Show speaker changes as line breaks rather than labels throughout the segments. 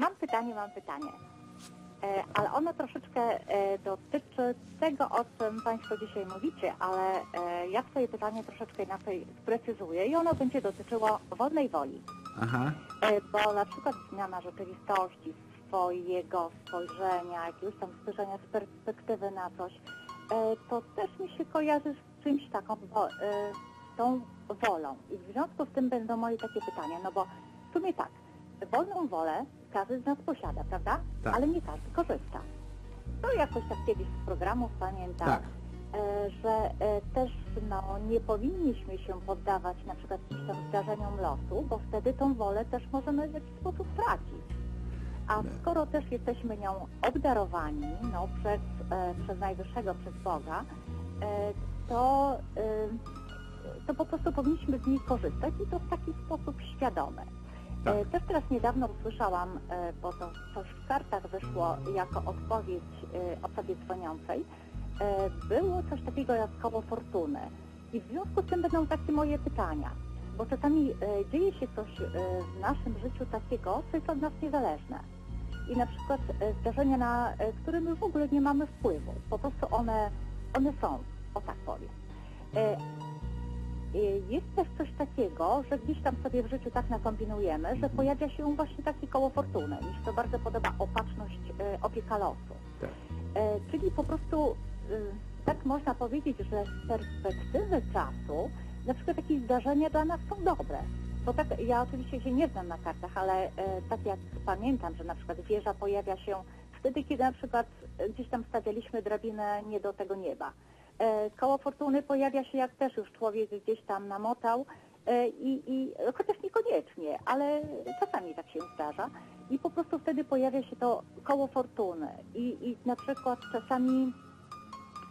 Mam pytanie, mam pytanie. E, ale ono troszeczkę e, dotyczy tego, o czym Państwo dzisiaj mówicie, ale e, ja swoje pytanie troszeczkę inaczej sprecyzuję i ono będzie dotyczyło wolnej woli.
Aha.
Bo na przykład zmiana rzeczywistości, swojego spojrzenia, jakiegoś tam spojrzenia z perspektywy na coś, to też mi się kojarzy z czymś taką, bo, tą wolą. I w związku z tym będą moje takie pytania, no bo w sumie tak, wolną wolę każdy z nas posiada, prawda?
Tak.
Ale nie każdy korzysta. To jakoś tak kiedyś z programów pamiętam,
Tak.
e, że e, też no, nie powinniśmy się poddawać na przykład tam zdarzeniom losu, bo wtedy tą wolę też możemy w jakiś sposób tracić. A skoro też jesteśmy nią obdarowani no, przez, e, przez Najwyższego, przez Boga, e, to, e, to po prostu powinniśmy z niej korzystać i to w taki sposób świadomy.
Tak.
E, Też teraz niedawno usłyszałam, e, bo to coś w kartach wyszło jako odpowiedź e, osobie dzwoniącej, było coś takiego jak koło fortuny. I w związku z tym będą takie moje pytania, bo czasami dzieje się coś w naszym życiu takiego, co jest od nas niezależne. I na przykład zdarzenia, na które my w ogóle nie mamy wpływu. Po prostu one, one są, o tak powiem. E, Jest też coś takiego, że gdzieś tam sobie w życiu tak nakombinujemy, że pojawia się właśnie takie koło fortuny. Mi się to bardzo podoba opatrzność y, opieka losu.
Tak.
E, Czyli po prostu y, tak można powiedzieć, że z perspektywy czasu na przykład takie zdarzenia dla nas są dobre. Bo tak, ja oczywiście się nie znam na kartach, ale e, tak jak pamiętam, że na przykład wieża pojawia się wtedy, kiedy na przykład e, gdzieś tam stawialiśmy drabinę nie do tego nieba. E, Koło fortuny pojawia się jak też już człowiek gdzieś tam namotał e, i, i chociaż niekoniecznie, ale czasami tak się zdarza. I po prostu wtedy pojawia się to koło fortuny. I, i na przykład czasami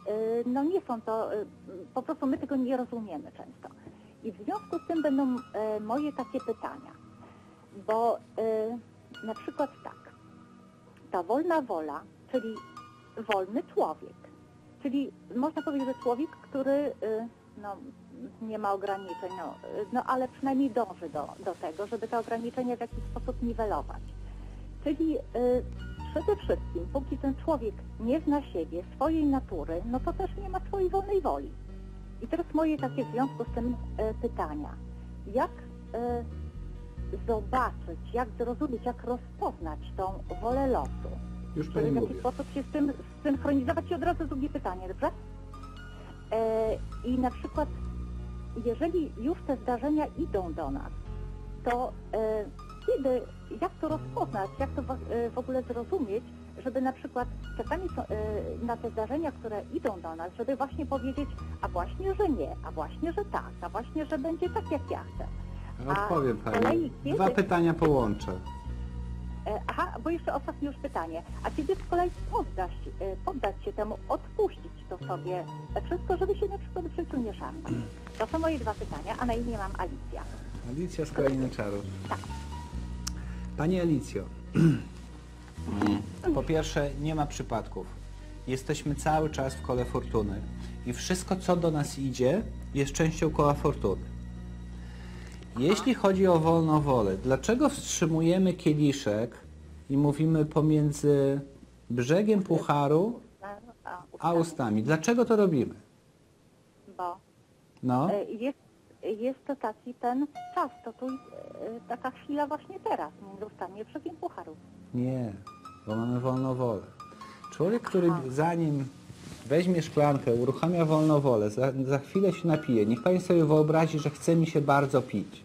e, no nie są to, po prostu my tego nie rozumiemy często. I w związku z tym będą moje takie pytania, bo na przykład tak, ta wolna wola, czyli wolny człowiek, czyli można powiedzieć, że człowiek, który y, no, nie ma ograniczeń, no, y, no ale przynajmniej dąży do, do tego, żeby te ograniczenia w jakiś sposób niwelować. Czyli y, przede wszystkim, póki ten człowiek nie zna siebie, swojej natury, no to też nie ma swojej wolnej woli. I teraz moje takie w związku z tym y, pytania. Jak y, zobaczyć, jak zrozumieć, jak rozpoznać tą wolę losu?
Już
żeby w jakiś sposób się z tym synchronizować i od razu drugie pytanie, dobrze? E, I na przykład, jeżeli już te zdarzenia idą do nas, to e, kiedy, jak to rozpoznać, jak to w, e, w ogóle zrozumieć, żeby na przykład czasami są, e, na te zdarzenia, które idą do nas, żeby właśnie powiedzieć, a właśnie, że nie, a właśnie, że tak, a właśnie, że będzie tak, jak ja chcę. A
Odpowiem pani. Dwa pytania połączę.
E, Aha, bo jeszcze ostatnie już pytanie. A kiedy z kolei poddać, e, poddać się temu, odpuścić to sobie e, wszystko, żeby się na przykład w życiu nie szarpać? To są moje dwa pytania, a na imię mam Alicja.
Alicja z Krainy Czarów.
Tak.
Pani Alicjo,
Po pierwsze, nie ma przypadków. Jesteśmy cały czas w kole fortuny i wszystko, co do nas idzie, jest częścią koła fortuny. Jeśli chodzi o wolną wolę, dlaczego wstrzymujemy kieliszek i mówimy pomiędzy brzegiem pucharu
A,
ustami? Dlaczego to robimy?
Bo
No,
e, jest, jest to taki ten czas, to tu e, taka chwila właśnie teraz, między ustami a brzegiem pucharu.
nie, bo mamy wolną wolę. Człowiek, który zanim weźmie szklankę, uruchamia wolną wolę, za, za chwilę się napije. Niech Pani sobie wyobrazi, że chce mi się bardzo pić.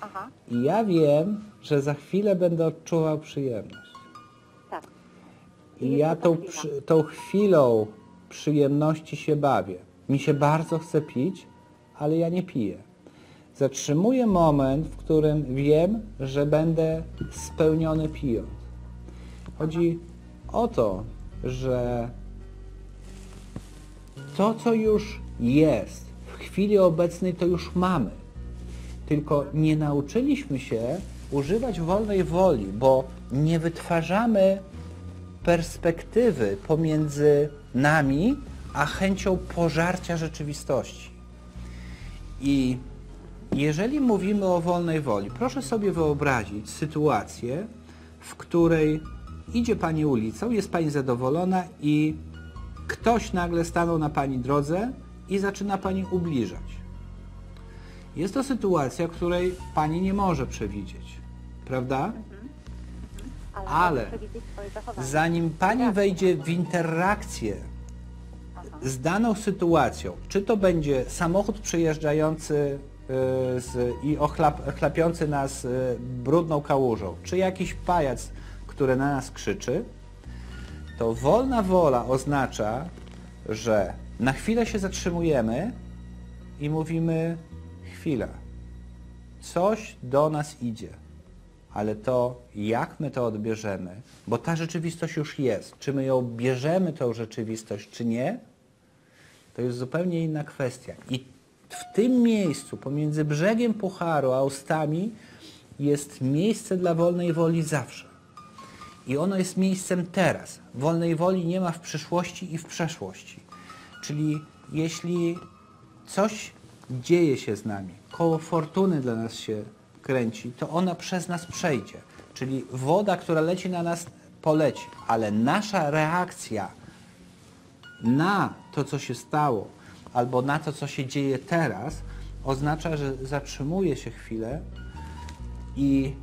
Aha,
I ja wiem, że za chwilę będę odczuwał przyjemność.
tak.
I ja tą, przy, tą chwilą przyjemności się bawię. Mi się bardzo chce pić, ale ja nie piję. Zatrzymuję moment, w którym wiem, że będę spełniony pijąc. Chodzi o to, że to, co już jest, w chwili obecnej to już mamy. Tylko nie nauczyliśmy się używać wolnej woli, bo nie wytwarzamy perspektywy pomiędzy nami a chęcią pożarcia rzeczywistości. I jeżeli mówimy o wolnej woli, proszę sobie wyobrazić sytuację, w której idzie Pani ulicą, jest Pani zadowolona i ktoś nagle stanął na Pani drodze i zaczyna Pani ubliżać. Jest to sytuacja, której Pani nie może przewidzieć, prawda?
Ale,
Ale
przewidzieć swoje zachowanie.
Zanim Pani wejdzie w interakcję z daną sytuacją, czy to będzie samochód przejeżdżający y, z, i ochlap, ochlapiący nas y, brudną kałużą, czy jakiś pajac, który na nas krzyczy, to wolna wola oznacza, że na chwilę się zatrzymujemy i mówimy chwila, coś do nas idzie, ale to jak my to odbierzemy, bo ta rzeczywistość już jest, czy my ją bierzemy tą rzeczywistość, czy nie, to jest zupełnie inna kwestia. I w tym miejscu, pomiędzy brzegiem Pucharu a ustami, jest miejsce dla wolnej woli zawsze. I ono jest miejscem teraz. Wolnej woli nie ma w przyszłości i w przeszłości. Czyli jeśli coś dzieje się z nami, koło fortuny dla nas się kręci, to ona przez nas przejdzie. Czyli woda, która leci na nas, poleci, ale nasza reakcja na to, co się stało, albo na to, co się dzieje teraz, oznacza, że zatrzymuje się chwilę i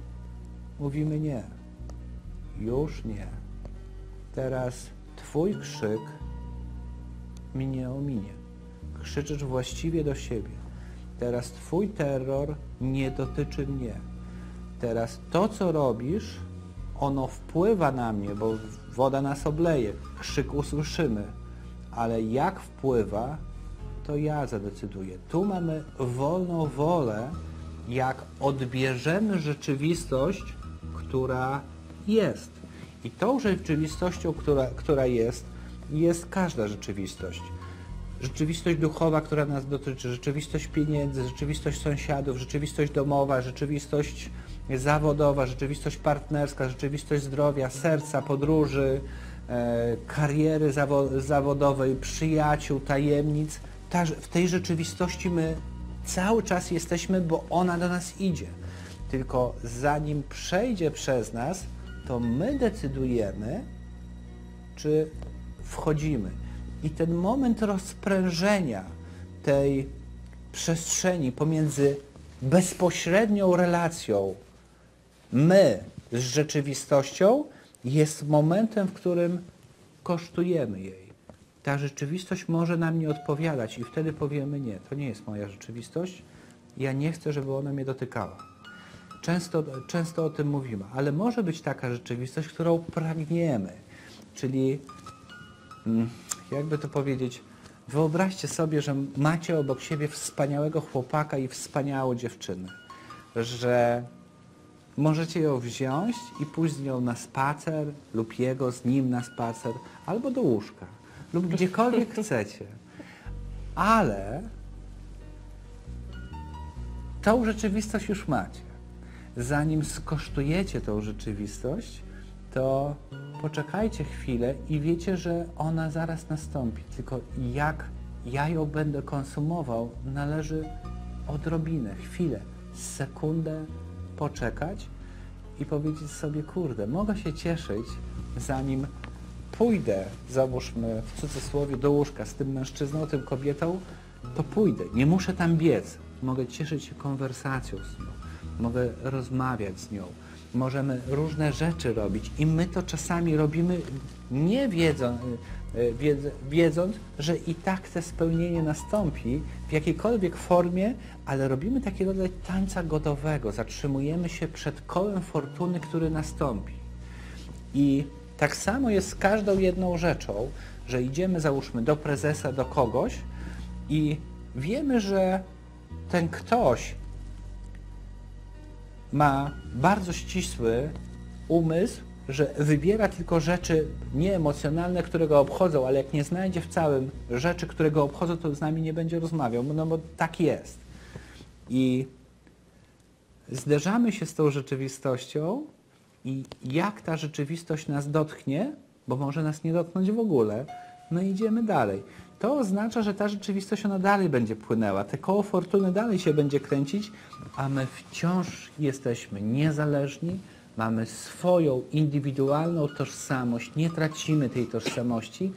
mówimy nie. Już nie. Teraz Twój krzyk mnie ominie. Krzyczysz właściwie do siebie. Teraz Twój terror nie dotyczy mnie. Teraz to, co robisz, ono wpływa na mnie, bo woda nas obleje, krzyk usłyszymy, ale jak wpływa, to ja zadecyduję. Tu mamy wolną wolę, jak odbierzemy rzeczywistość, która jest. I tą rzeczywistością, która, która jest, jest każda rzeczywistość. Rzeczywistość duchowa, która nas dotyczy, rzeczywistość pieniędzy, rzeczywistość sąsiadów, rzeczywistość domowa, rzeczywistość zawodowa, rzeczywistość partnerska, rzeczywistość zdrowia, serca, podróży, e, kariery zawo zawodowej, przyjaciół, tajemnic. Ta, w tej rzeczywistości my cały czas jesteśmy, bo ona do nas idzie. Tylko zanim przejdzie przez nas, to my decydujemy, czy wchodzimy. I ten moment rozprężenia tej przestrzeni pomiędzy bezpośrednią relacją my z rzeczywistością jest momentem, w którym kosztujemy jej. Ta rzeczywistość może nam nie odpowiadać i wtedy powiemy nie, to nie jest moja rzeczywistość, ja nie chcę, żeby ona mnie dotykała. Często, często o tym mówimy, ale może być taka rzeczywistość, którą pragniemy, czyli mm, jakby to powiedzieć, wyobraźcie sobie, że macie obok siebie wspaniałego chłopaka i wspaniałą dziewczynę, że możecie ją wziąć i pójść z nią na spacer lub jego z nim na spacer, albo do łóżka, lub gdziekolwiek chcecie. Ale tą rzeczywistość już macie. Zanim skosztujecie tą rzeczywistość, to poczekajcie chwilę i wiecie, że ona zaraz nastąpi. Tylko jak ja ją będę konsumował, należy odrobinę, chwilę, sekundę poczekać i powiedzieć sobie, kurde, mogę się cieszyć, zanim pójdę, załóżmy w cudzysłowie, do łóżka z tym mężczyzną, tym kobietą, to pójdę. Nie muszę tam biec. Mogę cieszyć się konwersacją z nią. Mogę rozmawiać z nią. Możemy różne rzeczy robić i my to czasami robimy nie wiedząc, wiedz, wiedząc, że i tak to spełnienie nastąpi w jakiejkolwiek formie, ale robimy taki rodzaj tańca godowego. Zatrzymujemy się przed kołem fortuny, który nastąpi. I tak samo jest z każdą jedną rzeczą, że idziemy załóżmy do prezesa, do kogoś i wiemy, że ten ktoś ma bardzo ścisły umysł, że wybiera tylko rzeczy nieemocjonalne, które go obchodzą, ale jak nie znajdzie w całym rzeczy, które go obchodzą, to z nami nie będzie rozmawiał, no bo tak jest. I zderzamy się z tą rzeczywistością i jak ta rzeczywistość nas dotknie, bo może nas nie dotknąć w ogóle, no idziemy dalej. To oznacza, że ta rzeczywistość ona dalej będzie płynęła, te koło fortuny dalej się będzie kręcić, a my wciąż jesteśmy niezależni, mamy swoją indywidualną tożsamość, nie tracimy tej tożsamości.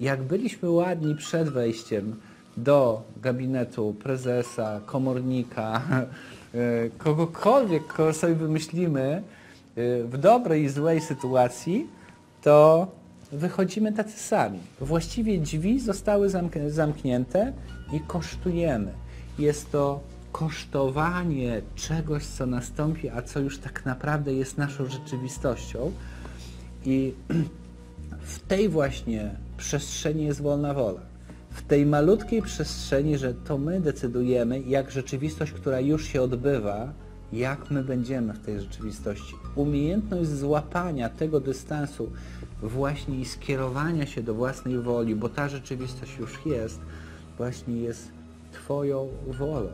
Jak byliśmy ładni przed wejściem do gabinetu prezesa, komornika, e, kogokolwiek, kogo sobie wymyślimy e, w dobrej i złej sytuacji, to wychodzimy tacy sami. Właściwie drzwi zostały zamk- zamknięte i kosztujemy. Jest to kosztowanie czegoś, co nastąpi, a co już tak naprawdę jest naszą rzeczywistością. I w tej właśnie przestrzeni jest wolna wola. W tej malutkiej przestrzeni, że to my decydujemy, jak rzeczywistość, która już się odbywa, jak my będziemy w tej rzeczywistości. Umiejętność złapania tego dystansu właśnie i skierowania się do własnej woli, bo ta rzeczywistość już jest, właśnie jest Twoją wolą.